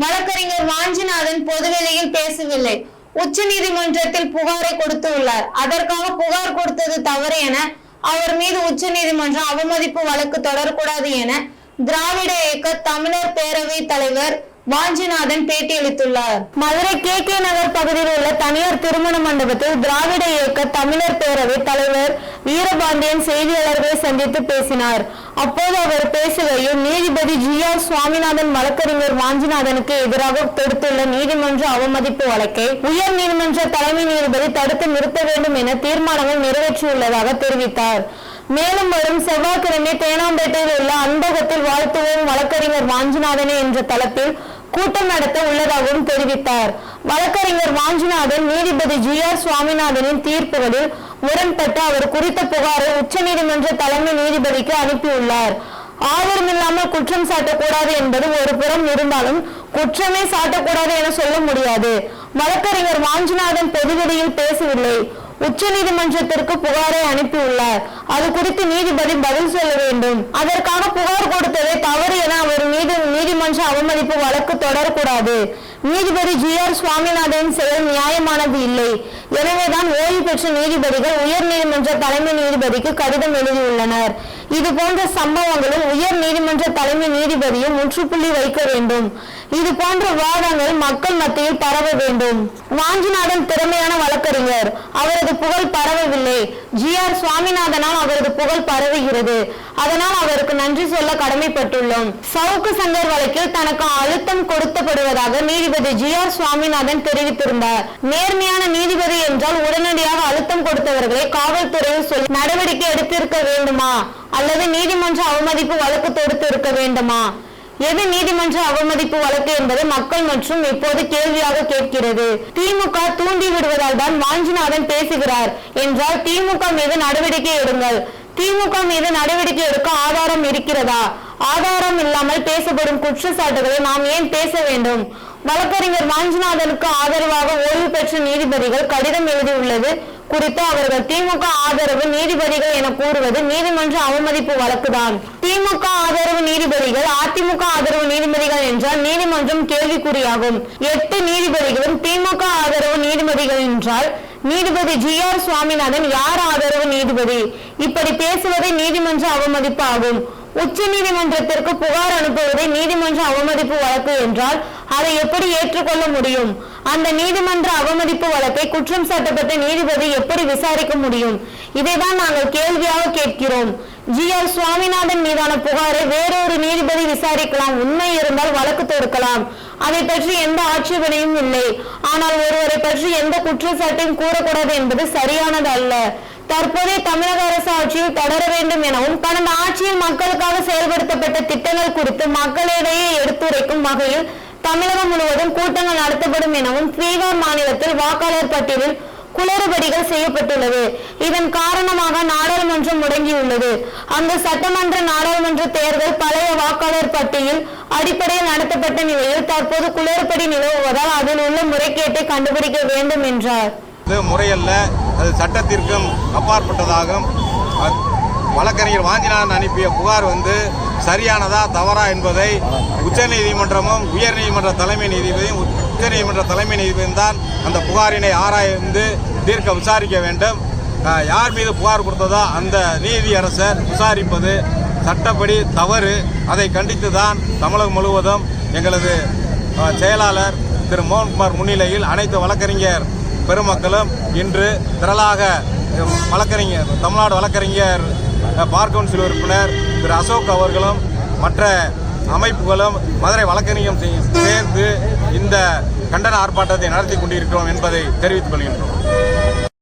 வழக்கறிஞர் வாஞ்சிநாதன் பொதுவெளியில் பேசவில்லை. உச்ச நீதிமன்றத்தில் புகாரை கொடுத்து உள்ளார். அதற்காக புகார் கொடுத்தது தவறு என அவர் மீது உச்சநீதிமன்றம் அவமதிப்பு வழக்கு தொடரக்கூடாது என திராவிட இயக்க தமிழர் பேரவை தலைவர் வாஞ்சிநாதன் பேட்டியளித்துள்ளார் மதுரை கே கே நகர் பகுதியில் உள்ள தனியார் திருமண மண்டபத்தில் திராவிட இயக்க தமிழர் பேரவை தலைவர் வீரபாண்டியன் செய்தியாளர்களை சந்தித்து பேசினார். அப்போது அவர் பேசுகையில் நீதிபதி ஜி ஆர் சுவாமிநாதன் வழக்கறிஞர் வாஞ்சிநாதனுக்கு எதிராக தொடுத்துள்ள நீதிமன்ற அவமதிப்பு வழக்கை உயர் நீதிமன்ற தலைமை நீதிபதி தடுத்து நிறுத்த வேண்டும் என தீர்மானங்கள் நிறைவேற்றியுள்ளதாக தெரிவித்தார். மேலும் வரும் செவ்வாய்க்கிழமை தேனாம்பேட்டையில் உள்ள அன்பகத்தில் வாழ்த்துவோம் வழக்கறிஞர் வாஞ்சிநாதனே என்ற தளத்தில் கூட்டம் நடத்த உள்ளதாகவும் தெரிவித்தார். வழக்கறிஞர் வாஞ்சிநாதன் நீதிபதி ஜி ஆர் சுவாமிநாதனின் தீர்ப்புகளில் முரண்பட்டு அவர் குறித்த புகாரை உச்சநீதிமன்ற தலைமை நீதிபதிக்கு அனுப்பியுள்ளார். ஆதாரமில்லாமல் குற்றம் சாட்டக்கூடாது என்பது ஒரு புறம் இருந்தாலும் குற்றமே சாட்டக்கூடாது என சொல்ல முடியாது. வழக்கறிஞர் வாஞ்சிநாதன் பொதுவெளியில் பேசவில்லை. உச்சநீதிமன்றத்திற்கு புகாரை அனுப்பியுள்ளார். அது குறித்து நீதிபதி பதில் சொல்ல வேண்டும். அதற்கான புகார் கொடுத்ததை தவறு என அவர் மீது நீதிமன்ற அவமதிப்பு வழக்கு தொடரக்கூடாது. நீதிபதி ஜி ஆர் சுவாமிநாதன் செயல் நியாயமானது இல்லை. எனவேதான் ஓய்வு பெற்ற நீதிபதிகள் உயர் நீதிமன்ற தலைமை நீதிபதிக்கு கடிதம் எழுதியுள்ளனர். இது போன்ற சம்பவங்களில் உயர் நீதிமன்ற தலைமை நீதிபதியும் முற்றுப்புள்ளி வைக்க வேண்டும். இது போன்ற வாதங்கள் மக்கள் மத்தியில் பரவ வேண்டும். வாஞ்சிநாதன் திறமையான வழக்கறிஞர். அவரது புகழ் பரவவில்லை. ஜி ஆர் சுவாமிநாதனால் அவரது புகழ் பரவுகிறது. அதனால் அவருக்கு நன்றி சொல்ல கடமைப்பட்டுள்ளோம். சவுக்கு சங்கர் வழக்கில் தனக்கு அழுத்தம் கொடுத்தப்படுவதாக நீதிபதி ஜி ஆர் சுவாமிநாதன் தெரிவித்திருந்தார். நேர்மையான நீதிபதி என்றால் உடனடியாக அழுத்தம் கொடுத்தவர்களை காவல்துறையில் சொல்லி நடவடிக்கை எடுத்திருக்க வேண்டுமா? அல்லது நீதிமன்ற அவமதிப்பு வழக்கு தொடுத்து இருக்க வேண்டுமா? எது நீதிமன்ற அவமதிப்பு வழக்கு என்பது மக்கள் மற்றும் இப்போது கேள்வியாக கேட்கிறது. திமுக தூண்டி விடுவதால் தான் வாஞ்சிநாதன் பேசுகிறார் என்றால் திமுக மீது நடவடிக்கை எடுங்கள். திமுக மீது நடவடிக்கை எடுக்க ஆதாரம் இருக்கிறதா? ஆதாரம் இல்லாமல் பேசப்படும் குற்றச்சாட்டுகளை நாம் ஏன் பேச வேண்டும்? வழக்கறிஞர் வாஞ்சிநாதனுக்கு ஆதரவாக ஓய்வு பெற்ற நீதிபதிகள் கடிதம் எழுதியுள்ளது குறித்து அவர்கள் திமுக ஆதரவு நீதிபதிகள் என கூறுவது நீதிமன்ற அவமதிப்பு வழக்குதான். திமுக ஆதரவு நீதிபதிகள் அதிமுக ஆதரவு நீதிபதிகள் என்றால் நீதிமன்றம் கேள்விக்குறியாகும். எட்டு நீதிபதிகளும் திமுக ஆதரவு நீதிபதிகள் என்றால் நீதிபதி ஜி ஆர் சுவாமிநாதன் யார் ஆதரவு நீதிபதி? இப்படி பேசுவதே நீதிமன்ற அவமதிப்பு ஆகும் உச்ச நீதிமன்றத்திற்கு புகார் அனுப்புவதை நீதிமன்ற அவமதிப்பு வழக்கு என்றால் அதை எப்படி ஏற்றுக்கொள்ள முடியும்? அந்த நீதிமன்ற அவமதிப்பு வழக்கை குற்றம் சாட்டப்பட்ட நீதிபதி எப்படி விசாரிக்க முடியும்? இதைதான் நாங்கள் கேள்வியாக கேட்கிறோம். ஜி ஆர் சுவாமிநாதன் மீதான புகாரை வேறொரு நீதிபதி விசாரிக்கலாம். உண்மை இருந்தால் வழக்கு தொடுக்கலாம். அதை பற்றி எந்த ஆட்சேபனையும் இல்லை. ஆனால் ஒருவரை பற்றி எந்த குற்றச்சாட்டையும் கூறக்கூடாது என்பது சரியானது அல்ல தற்போதைய தமிழக அரசு ஆட்சியில் தொடர வேண்டும் எனவும் கடந்த ஆட்சியில் மக்களுக்காக செயல்படுத்தப்பட்ட திட்டங்கள் குறித்து மக்களிடையே எடுத்துரைக்கும் வகையில் தமிழகம் முழுவதும் கூட்டங்கள் நடத்தப்படும் எனவும் பீகார் மாநிலத்தில் வாக்காளர் பட்டியலில் குளறுபடிகள் செய்யப்பட்டுள்ளது. இதன் காரணமாக நாடாளுமன்றம் முடங்கியுள்ளது. அந்த சட்டமன்ற நாடாளுமன்ற தேர்தல் பழைய வாக்காளர் பட்டியல் அடிப்படையில் நடத்தப்பட்ட நிலையில் தற்போது குளறுபடி நிலவுவதால் அதில் உள்ள முறைகேட்டை கண்டுபிடிக்க வேண்டும் என்றார். முறையல்ல. அது சட்டத்திற்கும் அப்பாற்பட்டதாகும். வழக்கறிஞர் வாஞ்சிநாதன் அனுப்பிய புகார் வந்து சரியானதா தவறா என்பதை உச்சநீதிமன்றமும் உயர்நீதிமன்ற தலைமை நீதிபதியும் உச்சநீதிமன்ற தலைமை நீதிபதியும் தான் அந்த புகாரினை ஆராய்ந்து தீர்க்க விசாரிக்க வேண்டும். யார் மீது புகார் கொடுத்ததோ அந்த நீதியரசர் விசாரிப்பது சட்டப்படி தவறு. அதை கண்டித்து தான் தமிழகம் முழுவதும் எங்களது செயலாளர் திரு மோகன்குமார் முன்னிலையில் அனைத்து வழக்கறிஞர் பெருமக்களும் இன்று திரளாக வழக்கறிஞர் தமிழ்நாடு வழக்கறிஞர் பார் கவுன்சில் உறுப்பினர் திரு அசோக் அவர்களும் மற்ற அமைப்புகளும் மதுரை வழக்கறிஞம் சேர்ந்து இந்த கண்டன ஆர்ப்பாட்டத்தை நடத்தி கொண்டிருக்கிறோம் என்பதை தெரிவித்துக் கொள்கின்றோம்.